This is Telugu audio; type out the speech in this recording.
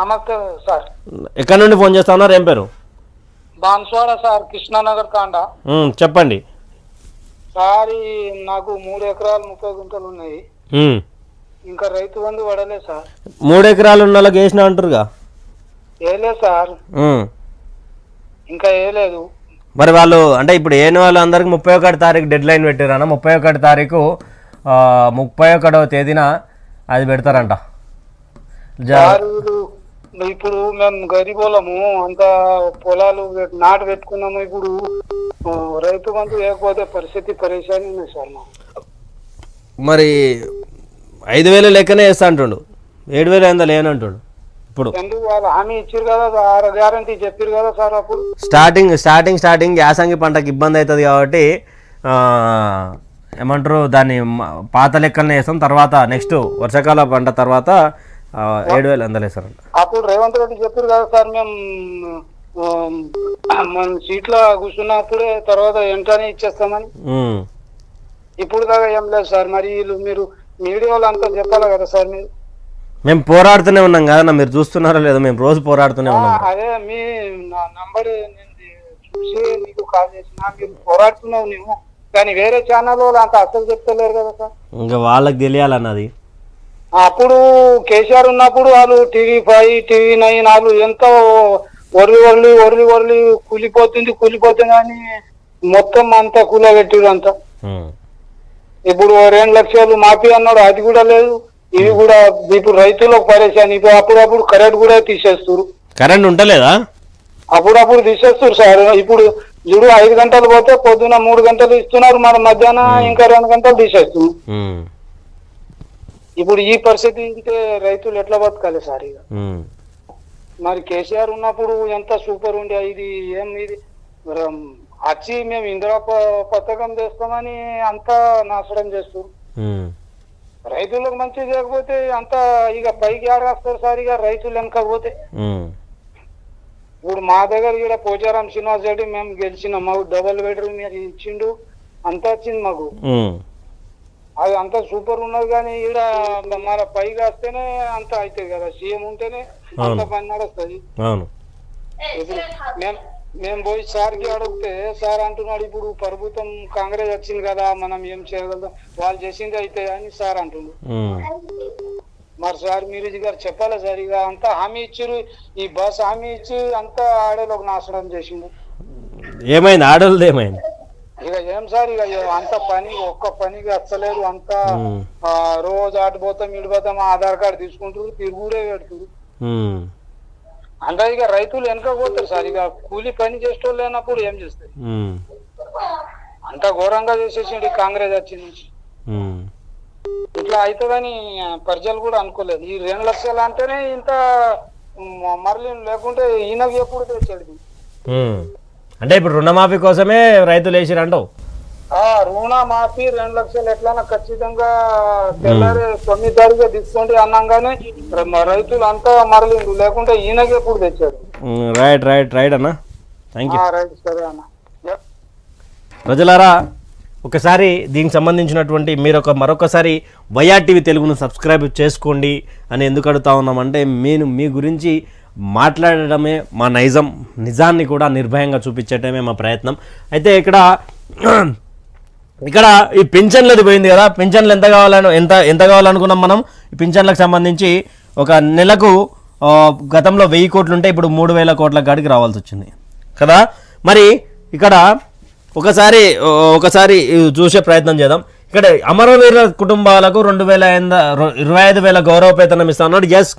నమస్తే సార్. ఎక్కడి నుండి ఫోన్ చేస్తా ఉన్నారు ఏం పేరు? బాన్స్వాడ సార్ కృష్ణానగర్ కాండ. చెప్పండి. సార్ నాకు మూడు ఎకరాలు ముప్పై గుంటలు ఉన్నాయి. ఇంకా రైతు బంధు పడలే సార్. మూడు ఎకరాలు ఉన్న వేసిన అంటారుగా? ఏలే సార్. ఇంకా ఏలేదు మరి వాళ్ళు అంటే ఇప్పుడు ఏని వాళ్ళందరికీ ముప్పై ఒకటి తారీఖు డెడ్ లైన్ పెట్టారన్న ముప్పై ఒకటి తారీఖు ముప్పై ఒకటవ తేదీన అది పెడతారంట. వీళ్ళు ఇప్పుడు మేము గరీబోళము అంత పొలాలు నాటు పెట్టుకున్నాము ఇప్పుడు. రైతు బంధు లేకపోతే పరిస్థితి పరేషాని ఉంది సార్ మరి ఐదు వేలు లెక్కనే వేస్తా అంటుండు. ఏడు వేలు అయిందా లేనంటుండు. ఇప్పుడు ఎందుకు వాళ్ళు హామీ ఇచ్చారు కదా ఆరు గ్యారంటీ చెప్పారు కదా సార్ అప్పుడు. స్టార్టింగ్ స్టార్టింగ్ స్టార్టింగ్ యాసంగి పంటకి ఇబ్బంది అవుతుంది కాబట్టి ఏమంటారు దాన్ని పాత లెక్కలనే వేస్తాం. తర్వాత నెక్స్ట్ వర్షాకాల పంట తర్వాత ఏడు వేలు అందలేస్తారంట అప్పుడు రేవంత్ రెడ్డి చెప్పారు కదా సార్ మేము మన సీట్లో కూర్చున్నప్పుడే తర్వాత వెంటనే ఇచ్చేస్తామని. ఇప్పుడు దాకా ఏం లేదు సార్ మరి వీళ్ళు మీరు మీడియాలో అంతా చెప్పాలి కదా సార్ మీరు. మేము పోరాడుతూనే ఉన్నాం కదా మీరు చూస్తున్నారో లేదో మేము రోజు పోరాడుతూనే ఉన్నాం. అదే మీ నా నంబర్ చూసి మీకు కాల్ చేసిన మీరు పోరాడుతున్నావు నువ్వు. కానీ వేరే ఛానల్ వాళ్ళు అంత అసలు చెప్తలేరు కదా సార్. ఇంకా వాళ్ళకి తెలియాలన్నది అప్పుడు కేసీఆర్ ఉన్నప్పుడు వాళ్ళు టీవీ ఫైవ్ టీవీ నైన్ వాళ్ళు ఎంతో ఒర్లి ఒర్లి ఒర్లి ఒర్లి కూలిపోతుంది కూలిపోతుంది అని మొత్తం అంతా కూలబెట్టిరు అంతా. ఇప్పుడు రెండు లక్షలు మాఫీ అన్నాడు అది కూడా లేదు. ఇవి కూడా ఇప్పుడు రైతులకు పరేశాను ఇప్పుడు అప్పుడప్పుడు కరెంట్ కూడా తీసేస్తారు కరెంట్ ఉంటలేదా అప్పుడప్పుడు తీసేస్తారు సార్. ఇప్పుడు చూడు ఐదు గంటలు పోతే పొద్దున మూడు గంటలు ఇస్తున్నారు మన మధ్యాహ్నం ఇంకా రెండు గంటలు తీసేస్తున్నారు. ఇప్పుడు ఈ పరిస్థితి ఉంటే రైతులు ఎట్లా బతకాలి సార్ ఇక. మరి కేసీఆర్ ఉన్నప్పుడు ఎంత సూపర్ ఉండే ఇది ఏం ఇది వచ్చి మేము ఇందిరా పథకం చేస్తామని అంతా నాశనం చేస్తారు ఉమ్. రైతులకు మంచి చేయకపోతే అంతా ఇక పైకి ఆడేస్తారు సార్ ఇక రైతులు వెనకపోతే. ఇప్పుడు మా దగ్గర ఇక్కడ పోచారం శ్రీనివాస్ రెడ్డి మేము గెలిచినాం మాకు డబల్ బెడ్రూమ్ ఇచ్చిండు అంతా వచ్చింది మాకు. అది అంతా సూపర్ ఉన్నది కానీ ఈడ మన పైకి వస్తేనే అంత అవుతుంది కదా. సీఎం ఉంటేనే అంత పని నడుస్తుంది. అవును. ఇప్పుడు మేము మేము పోయి సార్కి అడిగితే సార్ అంటున్నాడు ఇప్పుడు ప్రభుత్వం కాంగ్రెస్ వచ్చింది కదా మనం ఏం చేయగలుగుతాం? వాళ్ళు చేసింది అయితే అని సార్ అంటుండు. ఉమ్. మరి సార్ మీరు ఇది గారు చెప్పాలి సార్? ఇక అంతా హామీ ఇచ్చారు. ఈ బస్ హామీ ఇచ్చి అంతా ఆడేలోకి నాశనం చేసిండు. ఏమైంది? ఆడోళ్ళది ఏమైంది? ఏం సార్ ఇక అంత పని ఒక్క పనికి వస్తలేదు అంతా రోజు అటు పోతాం ఇటు పోతాం ఆధార్ కార్డు తీసుకుంటారు తిరుగుడే పెడుతురు. అంటే ఇక రైతులు వెనక పోతారు సార్. ఇక కూలి పని చేసేటోళ్ళు లేనప్పుడు ఏం చేస్తారు. అంత ఘోరంగా చేసేసిండు ఈ కాంగ్రెస్ వచ్చి నుంచి. ఇట్లా అవుతుందని ప్రజలు కూడా అనుకోలేదు. ఈ రెండు లక్షలు అంటేనే ఇంత మరలి లేకుంటే ఈయనకి ఎప్పుడు తెచ్చాడు. అంటే ఇప్పుడు రుణమాఫీ కోసమే రైతులు వేసిరంటావు రుణ మాఫీ రెండు లక్షలు ఎట్లన్నా ఖచ్చితంగా తెల్లారి తొమ్మిది తారీఖు తీసుకోండి అన్నాగానే రైతులు అంతా మరలిండు లేకుంటే ఈయనకి ఎప్పుడు తెచ్చాడు ఉమ్, రైట్ రైట్ రైట్ అన్న. థ్యాంక్ యూ రైట్ సరే అన్న. ప్రజలారా ఒకసారి దీనికి సంబంధించినటువంటి మీరు ఒక మరొకసారి వైఆర్ టీవీ తెలుగును సబ్స్క్రైబ్ చేసుకోండి అని ఎందుకు అడుగుతా ఉన్నామంటే నేను మీ గురించి మాట్లాడడమే మా నైజం. నిజాన్ని కూడా నిర్భయంగా చూపించడమే మా ప్రయత్నం. అయితే ఇక్కడ ఇక్కడ ఈ పింఛన్లది పోయింది కదా. పింఛన్లు ఎంత కావాలని ఎంత ఎంత కావాలనుకున్నాం మనం? ఈ పింఛన్లకు సంబంధించి ఒక నెలకు గతంలో వెయ్యి కోట్లు ఉంటే ఇప్పుడు మూడు వేల కోట్ల కాడికి రావాల్సి వచ్చింది. కదా? మరి ఇక్కడ ఒకసారి ఒకసారి చూసే ప్రయత్నం చేద్దాం. ఇక్కడ అమరవీరుల కుటుంబాలకు రెండు వేల ఇరవై ఐదు వేల గౌరవ వేతనం ఇస్తా అన్నాడు. ఎస్